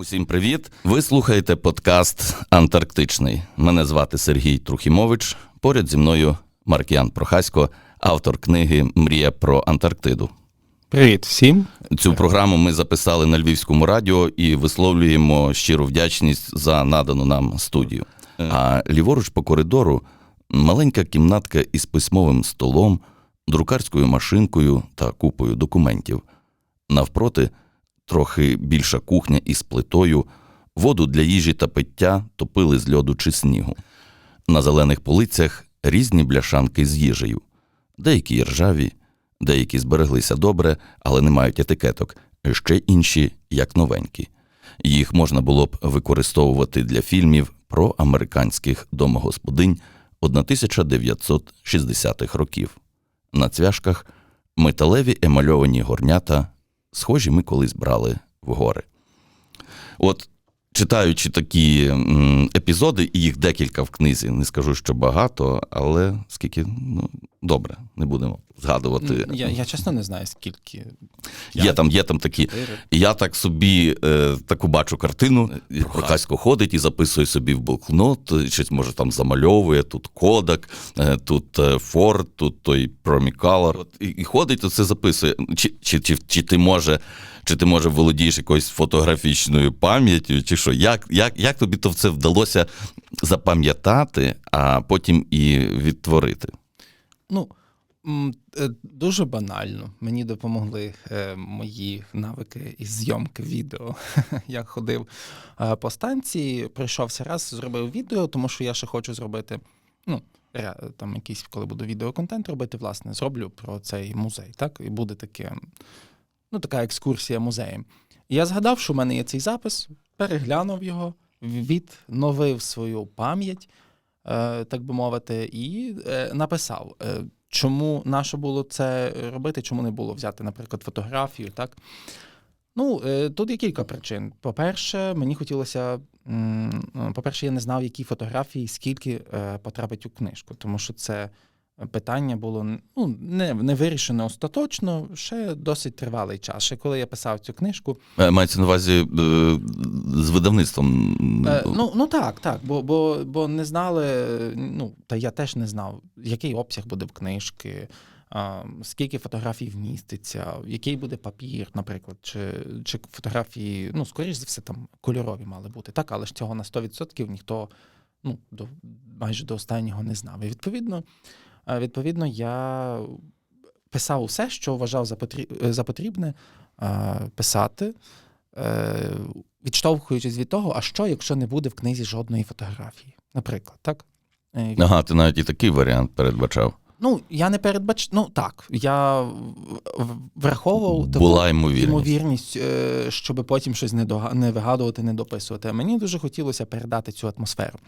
Усім привіт! Ви слухаєте подкаст Антарктичний. Мене звати Сергій Трухімович. Поряд зі мною Маркіян Прохасько, автор книги Мрія про Антарктиду. Привіт всім. Цю програму ми записали на Львівському радіо і висловлюємо щиру вдячність за надану нам студію. А ліворуч по коридору маленька кімнатка із письмовим столом, друкарською машинкою та купою документів. Навпроти трохи більша кухня із плитою, воду для їжі та пиття топили з льоду чи снігу. На зелених полицях різні бляшанки з їжею, деякі ржаві, деякі збереглися добре, але не мають етикеток, ще інші як новенькі. Їх можна було б використовувати для фільмів про американських домогосподинь 1960-х років. На цвяшках металеві емальовані горнята, схожі ми колись брали в гори. От читаючи такі епізоди, і їх декілька в книзі, не скажу, що багато, але скільки, ну, добре, не будемо згадувати. Я, я чесно не знаю, скільки. Є там, є там такі. Я так собі е, таку бачу картину. Прохасько ходить і записує собі в блокнот, е, щось може там замальовує, тут Кодак, е, тут е, Форд, тут той Промікалор. І, і ходить, то це записує. Чи, чи, чи, чи ти може. Чи ти може володієш якоюсь фотографічною пам'яттю, чи що? Як, як, як тобі то це вдалося запам'ятати, а потім і відтворити? Ну, е, дуже банально. Мені допомогли е, мої навики із зйомки відео. Я ходив е, по станції, прийшовся раз, зробив відео, тому що я ще хочу зробити. Ну, там якийсь, коли буду відеоконтент робити, власне, зроблю про цей музей. Так? І буде таке, ну, така екскурсія музеєм. І я згадав, що в мене є цей запис, переглянув його, відновив свою пам'ять, е, так би мовити, і е, написав, е, чому наше було це робити, чому не було взяти, наприклад, фотографію. Так? Ну, тут є кілька причин. По-перше, мені хотілося. ну, По-перше, я не знав, які фотографії, скільки потрапить у книжку, тому що це питання було ну, не, не вирішено остаточно, ще досить тривалий час. Ще коли я писав цю книжку, Мається на увазі е, з видавництвом. Е, ну, ну так, так, бо, бо, бо не знали, ну, та я теж не знав, який обсяг буде в книжки, скільки фотографій вміститься, який буде папір, наприклад, чи, чи фотографії, ну, скоріш за все, там кольорові мали бути, так, але ж цього на 100% ніхто ну, до, майже до останнього не знав. І відповідно, відповідно, я писав усе, що вважав за, за потрібне е, писати е, відштовхуючись від того, а що, якщо не буде в книзі жодної фотографії, наприклад, так? Е, Ага, ти навіть і такий варіант передбачав. Ну, я не передбач... Ну так, я враховував таку Була ймовірність. ймовірність, е, щоб потім щось не, дога... не вигадувати, не дописувати. А мені дуже хотілося передати цю атмосферу.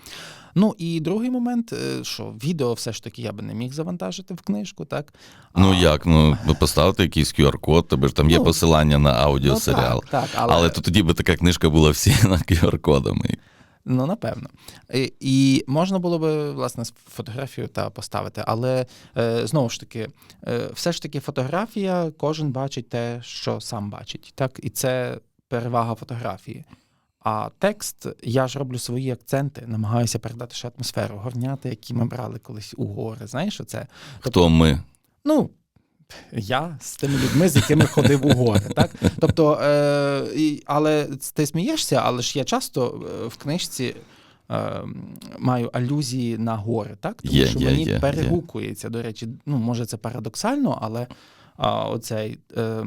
Ну і другий момент, е, що відео все ж таки я би не міг завантажити в книжку, так? Ну А- як? Ну ну, поставити якийсь QR-код, тебе ж там є Ну, посилання на Ну, аудіосеріал. так, так, але... але... то тоді би така книжка була всі на QR-кодами. Ну, напевно. І, і можна було би, власне, фотографію та поставити, але е, знову ж таки, е, все ж таки, фотографія, кожен бачить те, що сам бачить. Так? І це перевага фотографії. А текст, я ж роблю свої акценти, намагаюся передати ще атмосферу, горняти, які ми брали колись у гори. Знаєш, що це? Хто ми? Ну, я з тими людьми, з якими ходив у гори. Так? Тобто, е, але ти смієшся, але ж я часто е, в книжці е, маю алюзії на гори, так? Тому Є, що є, мені є, є. перегукується. До речі, ну, може, це парадоксально, але а, оцей е,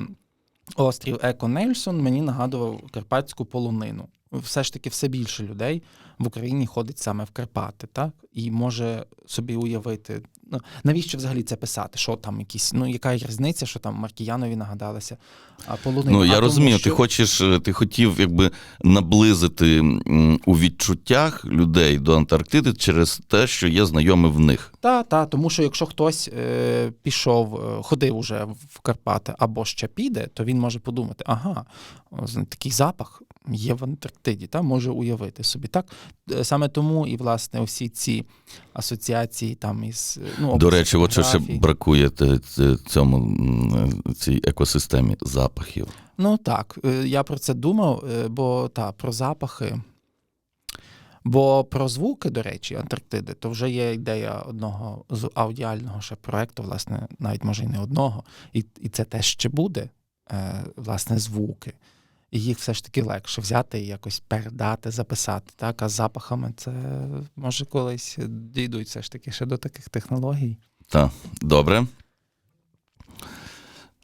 острів Еко Нельсон мені нагадував карпатську полонину. Все ж таки, все більше людей в Україні ходить саме в Карпати, так? І може собі уявити, ну навіщо взагалі це писати? Що там якісь, ну яка різниця, що там Маркіянові нагадалося, а полонина. Ну А я тому розумію, ти хочеш, е, ти хотів якби наблизити у відчуттях людей до Антарктиди через те, що є знайомі в них. Та, та, тому що якщо хтось е, пішов, е, ходив уже в Карпати або ще піде, то він може подумати: ага, такий запах є в Антарктиді. Та може уявити собі. Так саме тому і власне усі ці асоціації там із ну До речі, от що ще бракує цьому цій екосистемі запахів. Ну так, е, я про це думав, е, бо та про запахи. Бо про звуки, до речі, Антарктиди, то вже є ідея одного з аудіального ще проекту, власне, навіть може і не одного. І, і це теж ще буде, е, власне, звуки. І їх все ж таки легше взяти і якось передати, записати. Так? А з запахами це може колись дійдуть все ж таки ще до таких технологій. Так, добре.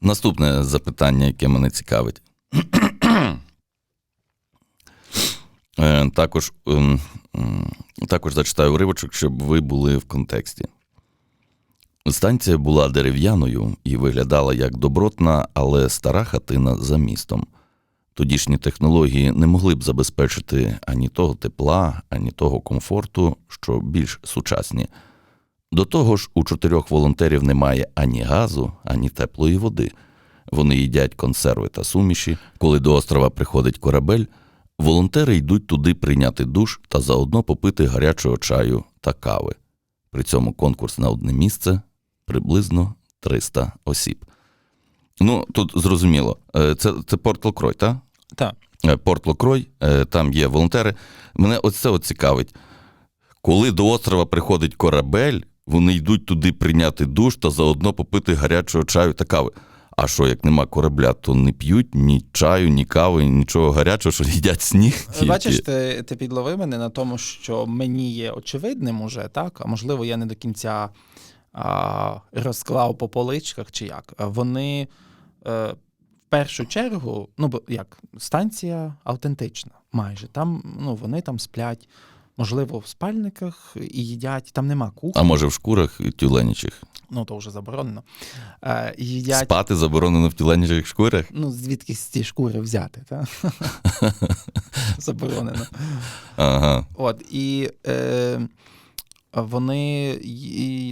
Наступне запитання, яке мене цікавить. Е, Також, ем, також зачитаю уривочок, щоб ви були в контексті. Станція була дерев'яною і виглядала як добротна, але стара хатина за містом. Тодішні технології не могли б забезпечити ані того тепла, ані того комфорту, що більш сучасні. До того ж, у чотирьох волонтерів немає ані газу, ані теплої води. Вони їдять консерви та суміші. Коли до острова приходить корабель, волонтери йдуть туди прийняти душ та заодно попити гарячого чаю та кави. При цьому конкурс на одне місце приблизно 300 осіб. Ну, тут зрозуміло, е, це, це Порт Локрой, так? Так. Е, Порт Локрой, е, там є волонтери. Мене оце от цікавить. Коли до острова приходить корабель, вони йдуть туди прийняти душ та заодно попити гарячого чаю та кави. А що, як нема корабля, то не п'ють ні чаю, ні кави, нічого гарячого, що їдять сніг. тільки. Бачиш, ти, ти підловив мене на тому, що мені є очевидним уже, так? А можливо, я не до кінця а, розклав по поличках чи як. Вони е, першу чергу, ну бо як, станція автентична, майже. Там, ну, вони там сплять, можливо, в спальниках і їдять, там нема кухні, А може в шкурах тюленячих? ну то вже заборонено. Е, їдять. Спати заборонено в тюленячих шкурах? Ну, звідки ці шкури взяти, так? Заборонено. Ага. От, і е, вони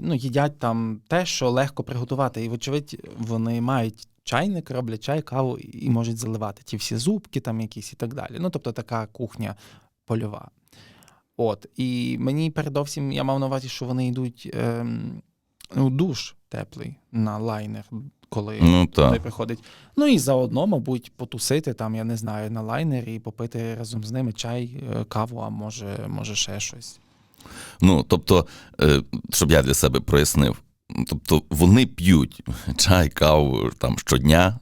ну, їдять там те, що легко приготувати. І, вочевидь, вони мають чайник, роблять чай, каву і можуть заливати ті всі зубки, там якісь і так далі. Ну, тобто така кухня польова. От, і мені передовсім я мав на увазі, що вони йдуть ем, у душ теплий на лайнер, коли Ну туди приходить. Ну і заодно, мабуть, потусити там, я не знаю, на лайнері і попити разом з ними чай, е, каву, а може, може ще щось. Ну, тобто, е, щоб я для себе прояснив, тобто вони п'ють чай, каву там щодня.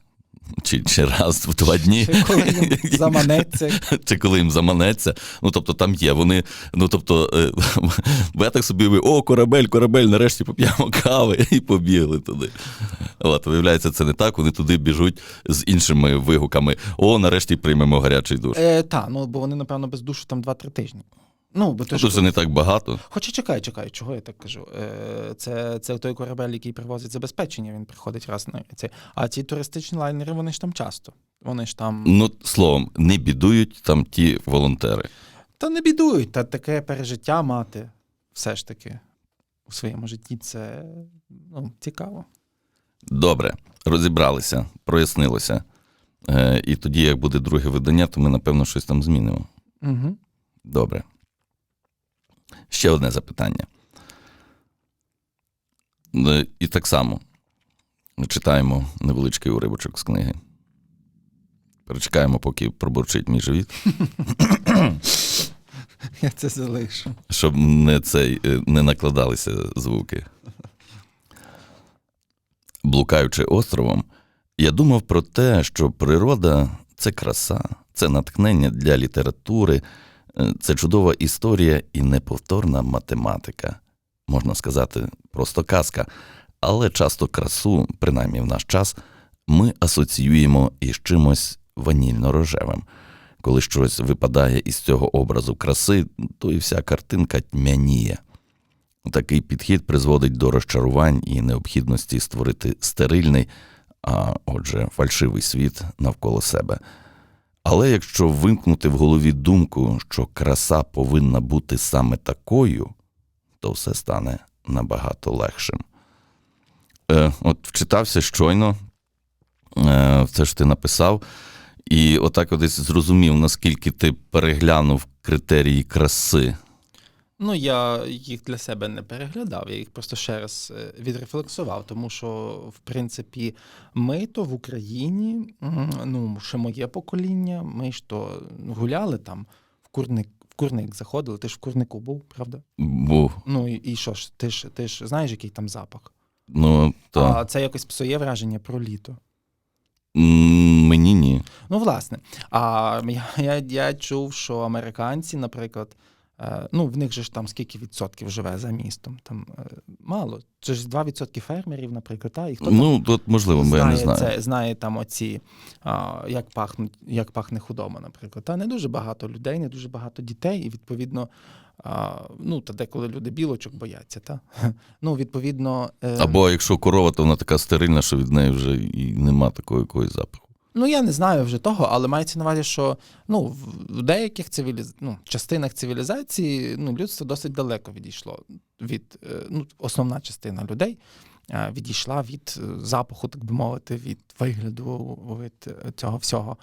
Чи, чи раз в два дні, Чи коли їм заманеться. чи коли їм заманеться. Ну, тобто там є. Вони, ну тобто, е, я так собі уявив, о, корабель, корабель, нарешті поп'ємо кави і побігли туди. От, виявляється, це не так. Вони туди біжуть з іншими вигуками: о, нарешті приймемо гарячий душ. Е, та, ну бо вони, напевно, без душу там 2-3 тижні. Ну, бо то Тут ж, вже не так багато. Хоча чекай, чекай, чого я так кажу? Е, це, це той корабель, який привозить забезпечення, він приходить раз на це. А ці туристичні лайнери, вони ж там часто. Вони ж там. Ну, словом, не бідують там ті волонтери. Та не бідують, та таке пережиття мати все ж таки у своєму житті це ну, цікаво. Добре, розібралися, прояснилося. Е, і тоді, як буде друге видання, то ми, напевно, щось там змінимо. Угу. Добре. Ще одне запитання. Е, І так само читаємо невеличкий уривочок з книги. Перечекаємо, поки пробурчить мій живіт, Я це залишу. щоб не, цей, е, не накладалися звуки. Блукаючи островом, я думав про те, що природа це краса, це натхнення для літератури, це чудова історія і неповторна математика. Можна сказати, просто казка. Але часто красу, принаймні в наш час, ми асоціюємо із чимось ванільно-рожевим. Коли щось випадає із цього образу краси, то і вся картинка тьмяніє. Такий підхід призводить до розчарувань і необхідності створити стерильний, а отже, фальшивий світ навколо себе. Але якщо вимкнути в голові думку, що краса повинна бути саме такою, то все стане набагато легшим. Е, от вчитався щойно, е, це ж ти написав, І отак от десь зрозумів, наскільки ти переглянув критерії краси. Ну, я їх для себе не переглядав, я їх просто ще раз е, відрефлексував, тому що, в принципі, ми то в Україні, ну, ще моє покоління, ми ж то гуляли там в курник, курник заходили, ти ж в курнику був, правда? Був. Ну і, і що ж, ти ж ти ж знаєш, який там запах? Ну, так. А це якось псує враження про літо. Мені ні. Ну, власне. А я, я, я чув, що американці, наприклад, ну, в них же ж там скільки відсотків живе за містом? Там е, мало. Це ж 2% фермерів, наприклад, та, і хто там Ну, тут можливо, бо я не знаю. Це, знає там оці, а, як, пахнуть, як пахне худоба, наприклад. Та не дуже багато людей, не дуже багато дітей, і відповідно, а, ну, та деколи люди білочок бояться, та? Ну, відповідно. е, Або якщо корова, то вона така стерильна, що від неї вже і нема такого якогось запаху. Ну, я не знаю вже того, але мається на увазі, що ну, в деяких цивіліз... ну, частинах цивілізації ну, людство досить далеко відійшло від е, ну, основна частина людей е, відійшла від е, запаху, так би мовити, від вигляду, від цього всього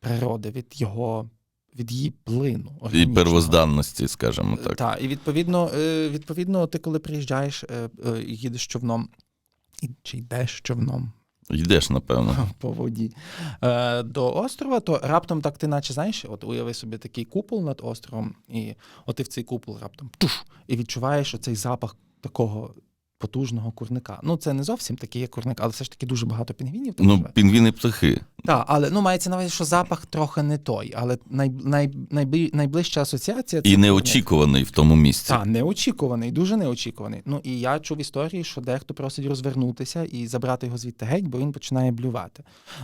природи, від його, від її плину. І первозданності, скажімо так. Так, і відповідно, відповідно, ти коли приїжджаєш і їдеш човном, і- чи йдеш човном, Йдеш, напевно. по воді е, до острова, то раптом так ти, наче знаєш, от уяви собі такий купол над островом, і от ти в цей купол раптом туш, і відчуваєш оцей запах такого потужного курника. Ну, це не зовсім такий є курник, але все ж таки дуже багато пінгвінів там Ну, живе. пінгвіни птахи. Так, але ну мається на увазі, що запах трохи не той, але най, най, найбі- найближча асоціація це І неочікуваний в тому місці. Так, неочікуваний, дуже неочікуваний. Ну і я чув історії, що дехто просить розвернутися і забрати його звідти геть, бо він починає блювати.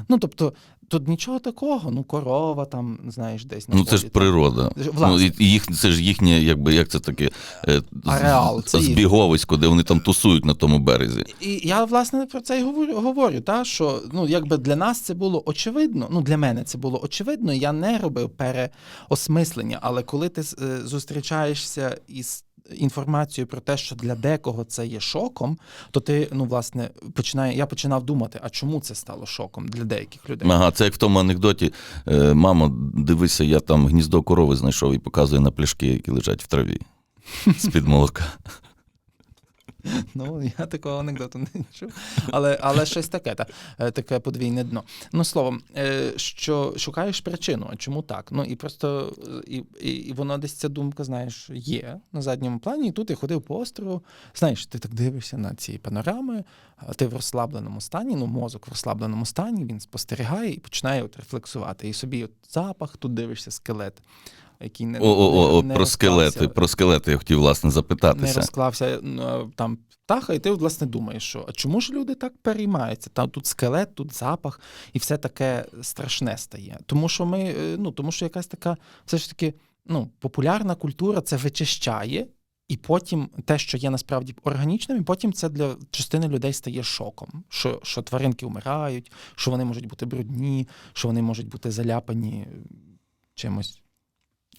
Ну тобто, тут нічого такого, ну корова там, знаєш, десь на Ну, це ж природа. Власне. Ну, і і їх, це ж їхнє, якби, як це таке, е, Ареал, це збіговисько, де вони там тусують на тому березі. І я власне про це й говорю, говорю та, що ну, якби для нас це було очевидно, ну для мене це було очевидно, я не робив переосмислення, але коли ти е, зустрічаєшся із інформацією про те, що для декого це є шоком, то ти, ну, власне, починає, я починав думати, а чому це стало шоком для деяких людей? Ага, це як в тому анекдоті. Е, Мамо, дивися, я там гніздо корови знайшов і показує на пляшки, які лежать в траві. З-під молока. Ну, я такого анекдоту не чув. Але, але щось таке, та, е, таке подвійне дно. Ну, словом, е, що шукаєш причину, а чому так? Ну і просто і, і воно десь ця думка, знаєш, є на задньому плані. І тут я ходив по острову. Знаєш, ти так дивишся на ці панорами, а ти в розслабленому стані, ну, мозок в розслабленому стані, він спостерігає і починає от рефлексувати. І собі от запах, тут дивишся скелет. Який не, О, о, о, не про розклався. скелети. Про скелети я хотів, власне, не запитатися. розклався ну, там птаха, і ти власне думаєш, що а чому ж люди так переймаються? Там тут скелет, тут запах, і все таке страшне стає. Тому що ми, е, ну тому що якась така, все ж таки, ну, популярна культура це вичищає. І потім те, що є насправді органічним, і потім це для частини людей стає шоком, що, що тваринки вмирають, що вони можуть бути брудні, що вони можуть бути заляпані чимось.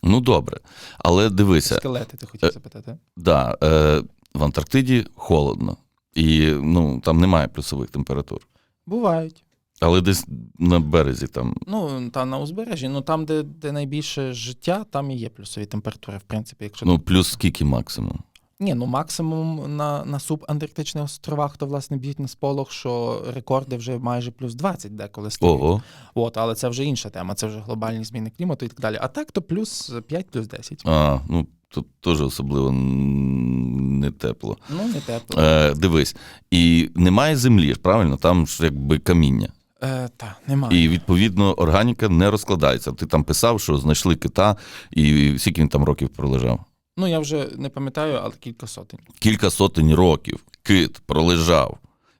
Ну, добре. Але дивися, Скелети, ти хотів Е, запитати? да, е, в Антарктиді холодно. І ну, там немає плюсових температур. Бувають. Але десь на березі там. Ну, там на узбережжі, ну там, де, де найбільше життя, там і є плюсові температури, в принципі, якщо Ну, плюс скільки максимум? Ні, ну максимум на, на субантарктичних островах, то власне б'ють на сполох, що рекорди вже майже плюс 20 деколи. Ого. От, але це вже інша тема, це вже глобальні зміни клімату і так далі. А так, то плюс 5, плюс 10. А, ну тут теж особливо не тепло. Ну, не тепло. Е, дивись, і немає землі, правильно? Там ж якби каміння. Е, та, немає. І відповідно органіка не розкладається. Ти там писав, що знайшли кита, і скільки він там років пролежав? Ну, я вже не пам'ятаю, але кілька сотень. Кілька сотень років кит пролежав,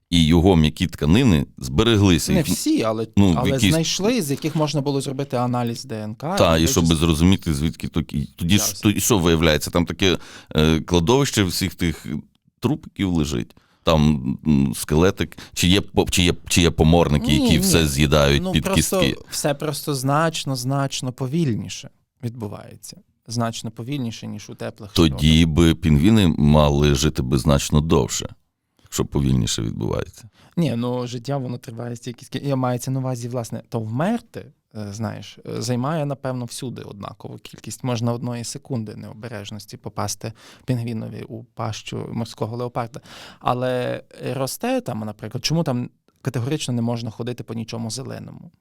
і його м'які тканини збереглися. Не всі, але, ну, але якісь- знайшли, з яких можна було зробити аналіз ДНК. Та, і той щоб зрозуміти, звідки тоді, тоді ж тоді що виявляється? Там таке е, кладовище всіх тих трупиків лежить. Там скелетик, чи є, чи є, чи є поморники, Ні, які ні. все з'їдають ну, під просто, кістки. Все просто значно, значно повільніше відбувається. Значно повільніше, ніж у теплих. Тоді би пінгвіни мали жити би значно довше. що повільніше відбувається. Ні, ну життя воно триває стільки. скільки- Я мається на увазі, власне, то вмерти, е, знаєш, е, займає, напевно, всюди однакову кількість. Можна одної секунди необережності попасти пінгвінові у пащу морського леопарда. Але росте там, наприклад, чому там категорично не можна ходити по нічому зеленому?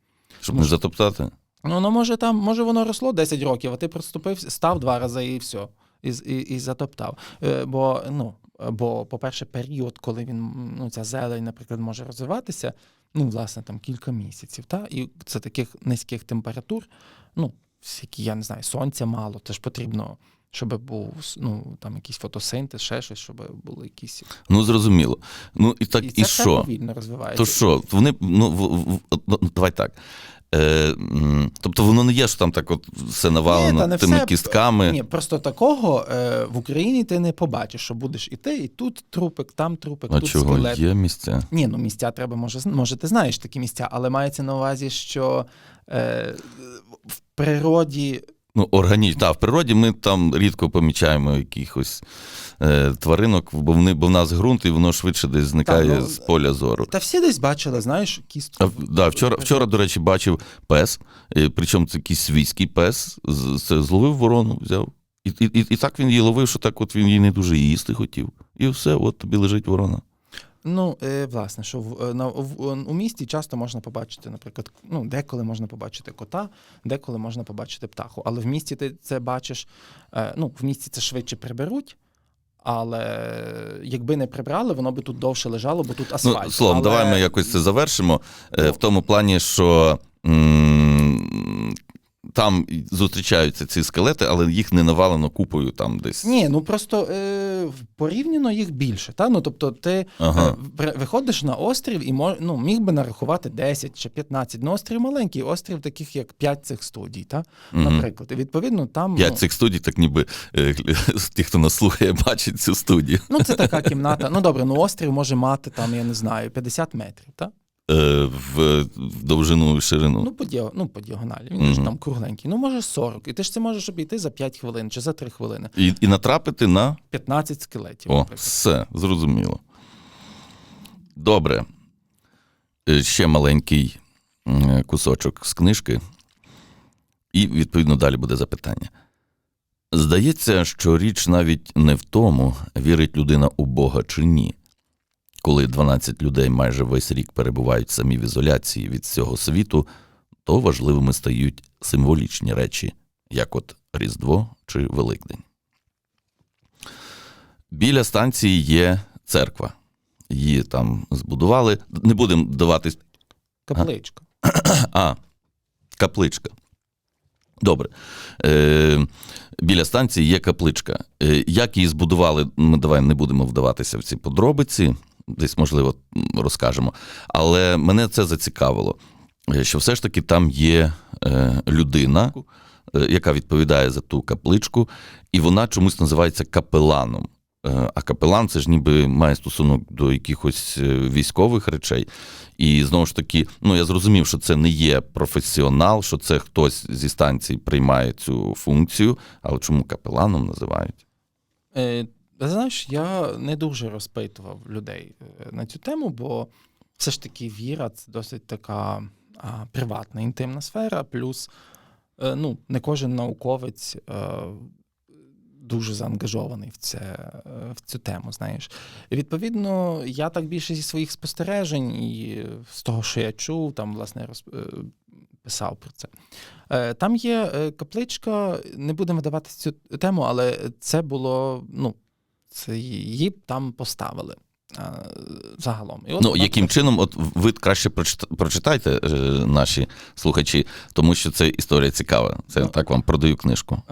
Щоб Може- не затоптати. Ну, ну може там, може воно росло 10 років, а ти проступив, став два рази і все. І, і, і затоптав. Е, Бо, ну, бо, по-перше, період, коли він, ну, ця зелень, наприклад, може розвиватися, ну, власне, там кілька місяців. Та? І це таких низьких температур, ну, які, я не знаю, сонця мало, теж потрібно, щоб був ну, там якийсь фотосинтез, ще щось, щоб були якісь. Ну, зрозуміло. Ну і так, і і, все що? повільно розвивається. То що? Вони, ну, в, в, ну, давай так. Е, тобто воно не є, що там так от все навалено Ні, тими все. кістками. Ні, просто такого е, в Україні ти не побачиш, що будеш іти, і тут трупик, там трупик, а тут чого скелет. є місця? Ні, ну місця треба, може, може, ти знаєш такі місця, але мається на увазі, що е, в природі. Ну, органічно. Так, в природі ми там рідко помічаємо якихось е, тваринок, бо, вони, бо в нас ґрунт, і воно швидше десь зникає Та, ну, з поля зору. Та всі десь бачили, знаєш, кістку. А, да, вчора, вчора, до речі, бачив пес, е, причому це якийсь свійський пес, з- це зловив ворону, взяв. І, і, і, і так він її ловив, що так от він її не дуже їсти хотів. І все, от тобі лежить ворона. Ну, е, власне, що в, е, на, в, у місті часто можна побачити, наприклад, ну, деколи можна побачити кота, деколи можна побачити птаху. Але в місті ти це бачиш, е, ну, в місті це швидше приберуть. Але якби не прибрали, воно би тут довше лежало, бо тут асфальт. Ну, словом, Але- давай ми якось це завершимо. Е, Ну. В тому плані, що м, там зустрічаються ці скелети, але їх не навалено купою там десь. Ні, ну просто е, порівняно їх більше. Та? Ну, тобто ти Ага. е, виходиш на острів і мож, ну, міг би нарахувати 10 чи 15. Ну, острів маленький, острів таких як 5 цих студій, та? Наприклад. І відповідно там. П'ять ну, цих студій, так ніби е, ті, хто нас слухає, бачить цю студію. Ну, це така кімната. Ну добре, ну острів може мати там, я не знаю, 50 метрів, так? Е, В, в довжину і ширину. Ну, по, діа- ну, по діагоналі. Він ж там кругленький. Ну, може 40. І ти ж це можеш обійти за 5 хвилин чи за 3 хвилини. І, і натрапити на 15 скелетів. О, наприклад. все, зрозуміло. Добре. Е, Ще маленький кусочок з книжки, і, відповідно, далі буде запитання. Здається, що річ навіть не в тому, вірить людина у Бога чи ні. Коли 12 людей майже весь рік перебувають самі в ізоляції від всього світу, то важливими стають символічні речі, як от Різдво чи Великдень. Біля станції є церква. Її там збудували. Не будемо даватись. Капличка. А, капличка. Добре. Е, біля станції є капличка. Е, як її збудували, ми давай не будемо вдаватися в ці подробиці, десь, можливо, розкажемо. Але мене це зацікавило, е, що все ж таки там є е, людина, е, яка відповідає за ту капличку, і вона чомусь називається капеланом. А капелан це ж ніби має стосунок до якихось військових речей. І знову ж таки, ну я зрозумів, що це не є професіонал, що це хтось зі станції приймає цю функцію, але чому капеланом називають? Знаєш, я не дуже розпитував людей е, на цю тему, бо все ж таки віра це досить така а, приватна, інтимна сфера. Плюс е, ну, не кожен науковець е, дуже заангажований в, це, в цю тему. Знаєш. І відповідно, я так більше зі своїх спостережень і з того, що я чув, там, власне, роз, е, писав про це. Там є капличка, не будемо вдаватися в цю тему, але це було, ну, це її там поставили загалом. І от Ну яким чином, от ви краще прочита- прочитайте, е, наші слухачі, тому що це історія цікава. Це Ну, так вам продаю книжку.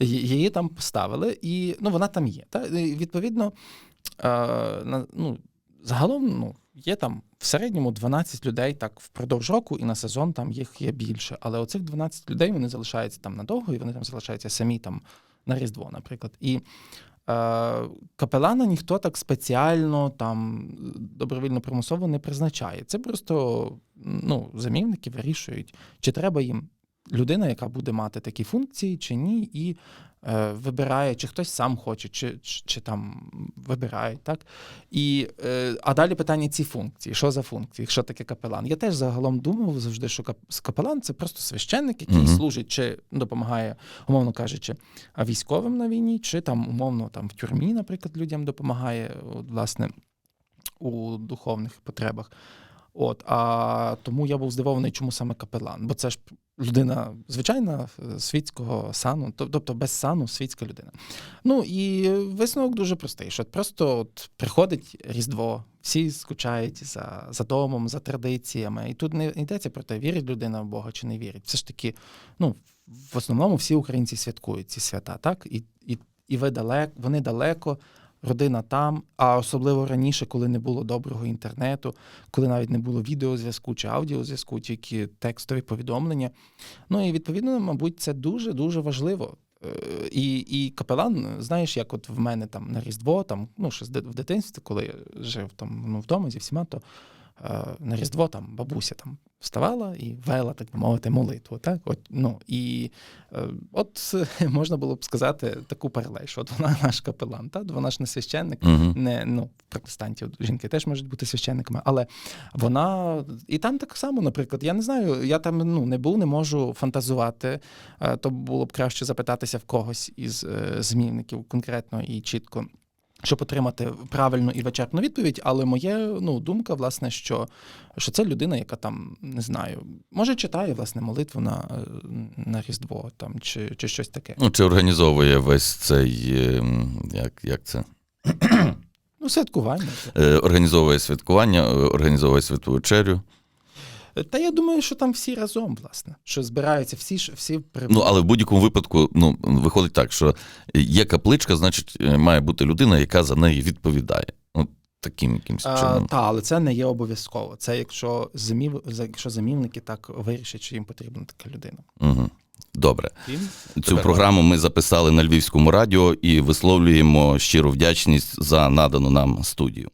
Її там поставили, і ну, вона там є. Та? І, відповідно, е, на, ну, загалом ну, є там в середньому 12 людей так впродовж року, і на сезон там їх є більше. Але оцих 12 людей вони залишаються там надовго, і вони там залишаються самі там на Різдво, наприклад. І капелана ніхто так спеціально там добровільно примусово не призначає. Це просто ну, замівники вирішують, чи треба їм людина, яка буде мати такі функції чи ні, і е, вибирає, чи хтось сам хоче, чи, чи, чи там вибирають, так? І, е, а далі питання ці функції. Що за функції? Що таке капелан? Я теж загалом думав завжди, що кап- капелан це просто священник, який Мгм. служить чи допомагає, умовно кажучи, військовим на війні, чи там умовно там в тюрмі, наприклад, людям допомагає, от, власне, у духовних потребах. От, а тому я був здивований, чому саме капелан. Бо це ж людина звичайна е, світського сану, тобто без сану світська людина. Ну і висновок дуже простий: що просто от приходить Різдво, всі скучають за, за домом, за традиціями. І тут не йдеться про те, вірить людина в Бога чи не вірить. Все ж таки, ну, в основному всі українці святкують ці свята, так? І, і, і ви далеко, вони далеко, родина там, а особливо раніше, коли не було доброго інтернету, коли навіть не було відеозв'язку чи аудіозв'язку, тільки текстові повідомлення. Ну і відповідно, мабуть, це дуже дуже важливо. Е, І, і капелан, знаєш, як от в мене там на Різдво, там, ну, ще в дитинстві, коли я жив там ну, вдома зі всіма, то е, на Різдво там бабуся там вставала і вела, так би мовити, молитву. Так? От, ну, і е, от можна було б сказати таку паралель, що от вона наш капелан, так? вона ж не священник, Угу. не ну, протестантів жінки теж можуть бути священниками, але вона і там так само, наприклад, я не знаю, я там ну не був, не можу фантазувати. Е, То було б краще запитатися в когось із е, змінників конкретно і чітко. Щоб отримати правильну і вичерпну відповідь, але моя ну, думка, власне, що, що це людина, яка там не знаю, може читає власне молитву на, на Різдво там чи, чи щось таке. Ну, чи організовує весь цей, ем, як, як це? Ну, святкування. Е, Організовує святкування, е, організовує святу вечерю. Та я думаю, що там всі разом, власне, що збираються всі ж всі Ну, але в будь-якому випадку ну, виходить так, що є капличка, значить, е, має бути людина, яка за неї відповідає. Ну, таким якимось чином. та, але це не є обов'язково. Це якщо замів, якщо замівники так вирішать, що їм потрібна така людина. Угу. Добре. Цю Тепер програму ми записали на Львівському радіо і висловлюємо щиру вдячність за надану нам студію.